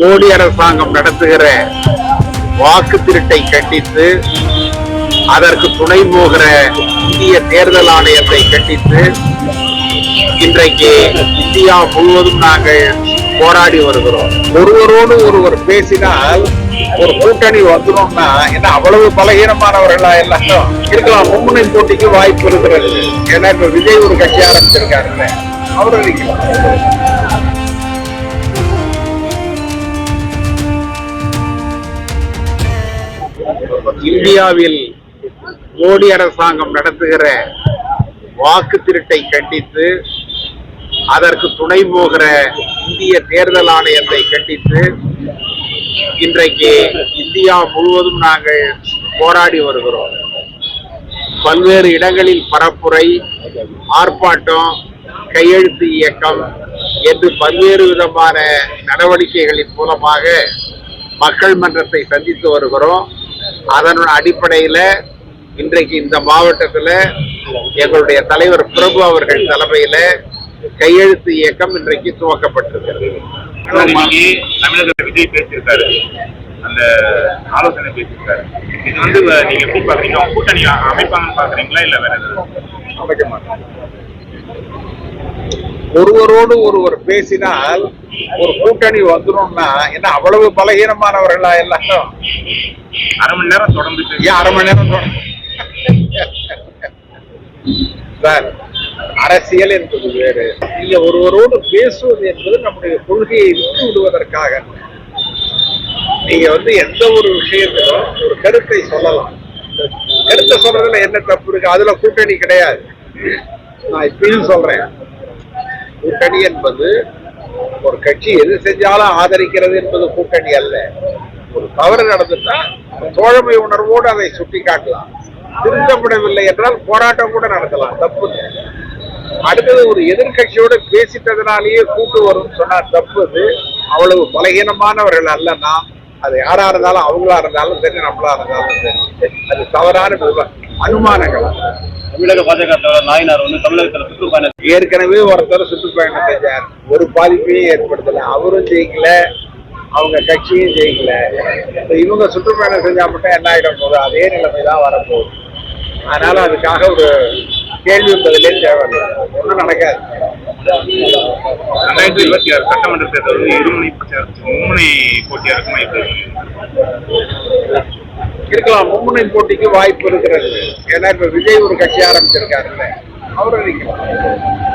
மோடி அரசாங்கம் நடத்துகிற வாக்கு திருட்டை கண்டித்து அதற்கு துணை போகிற இந்திய தேர்தல் ஆணையத்தை கண்டித்து இன்றைக்கு இந்தியா முழுவதும் நாங்கள் போராடி வருகிறோம். ஒருவரோடு ஒருவர் பேசினால் ஒரு கூட்டணி வந்துடும்னா என்ன அவ்வளவு பலகீனமானவர்களா எல்லாரும்? இருக்கலாம் மும்முனை போட்டிக்கு வாய்ப்பு இருக்கிறது. ஏன்னா இப்ப விஜய் ஒரு கட்சி ஆரம்பிச்சிருக்காருல்ல. அவர் இந்தியாவில் மோடி அரசாங்கம் நடத்துகிற வாக்கு திருட்டை கண்டித்து அதற்கு துணை போகிற இந்திய தேர்தல் ஆணையத்தை கண்டித்து இன்றைக்கு இந்தியா முழுவதும் நாங்கள் போராடி வருகிறோம். பல்வேறு இடங்களில் பரப்புரை ஆர்ப்பாட்டம் கையெழுத்து இயக்கம் என்று பல்வேறு விதமான நடவடிக்கைகளின் மூலமாக மக்கள் மன்றத்தை சந்தித்து வருகிறோம். அதன் அடிப்படையில இன்றைக்கு இந்த மாவட்டத்துல எங்களுடைய தலைவர் பிரபு அவர்கள் தலைமையில கையெழுத்து இயக்கம் இன்றைக்கு துவக்கப்பட்டிருக்கிறது. தமிழக விஜய் பேசியிருக்காரு. அந்த ஆலோசனை பேசியிருக்காரு. இது வந்து நீங்க எப்படி பாக்குறீங்க? கூட்டணி அமைப்பாங்கன்னு பாக்குறீங்களா? இல்ல வேற எதுவும் அமைக்க மாட்டாங்க. ஒருவரோடு ஒருவர் பேசினால் ஒரு கூட்டணி வந்துடும்னா என்ன அவ்வளவு பலகீனமானவர்களா எல்லாரும்? அரை மணி நேரம் தொடர்ந்து ஏன் அரை மணி நேரம் தொடரும்? சார் அரசியல் என்பது வேறு. நீங்க ஒருவரோடு பேசுவது என்பது நம்முடைய கொள்கையை விட்டு விடுவதற்காக. நீங்க வந்து எந்த ஒரு விஷயத்திலும் ஒரு கருத்தை சொல்லலாம். கருத்தை சொல்றதுல என்ன தப்பு இருக்கு? அதுல கூட்டணி கிடையாது. நான் இப்பயும் சொல்றேன். கூட்டணி என்பது ஒரு கட்சி எது செஞ்சாலும் ஆதரிக்கிறது என்பது கூட்டணி அல்ல. ஒரு தவறு நடந்துட்டா தோழமை உணர்வோடு அதை சுட்டி காட்டலாம். திருத்தப்படவில்லை என்றால் போராட்டம் கூட நடத்தலாம். தப்பு அடுத்தது ஒரு எதிர்க்கட்சியோட பேசிட்டதுனாலேயே கூட்டு வரும்னு சொன்னா தப்பு அது. அவ்வளவு பலகீனமானவர்கள் அல்ல நாம் அது யாரா இருந்தாலும் அவங்களா இருந்தாலும் சரி நம்மளா இருந்தாலும் சரி. அது தவறான அனுமானங்கள். தமிழக பாஜக தலைவர் நாயனார் வந்து தமிழகத்தில் சுற்றுப்பயணம் ஏற்கனவே ஒருத்தர் சுற்றுப்பயணம் செஞ்சார். ஒரு பாதிப்பையும் ஏற்படுத்தல. அவரும் ஜெயிக்கல. அவங்க கட்சியும் ஜெயிக்கல. இப்ப இவங்க சுற்றுப்பயணம் செஞ்சா மட்டும் என்ன ஆயிடும் போது? அதே நிலைமை தான் வரப்போகுது. அதனால அதுக்காக ஒரு கேள்வி பதிலே தேவையில்லை. ஒன்றும் நடக்காது. ரெண்டாயிரத்தி இருபத்தி ஆறு சட்டமன்ற தேர்தல் வந்து இருமுனை பிரச்சாரம் மும்முனை போட்டியா இருக்குமா இப்ப இருக்கலாம். மும்முனை போட்டிக்கு வாய்ப்பு இருக்கிறது. ஏன்னா இப்ப விஜய் ஒரு கட்சி ஆரம்பிச்சிருக்காருல்ல. அவரும் இருக்கலாம்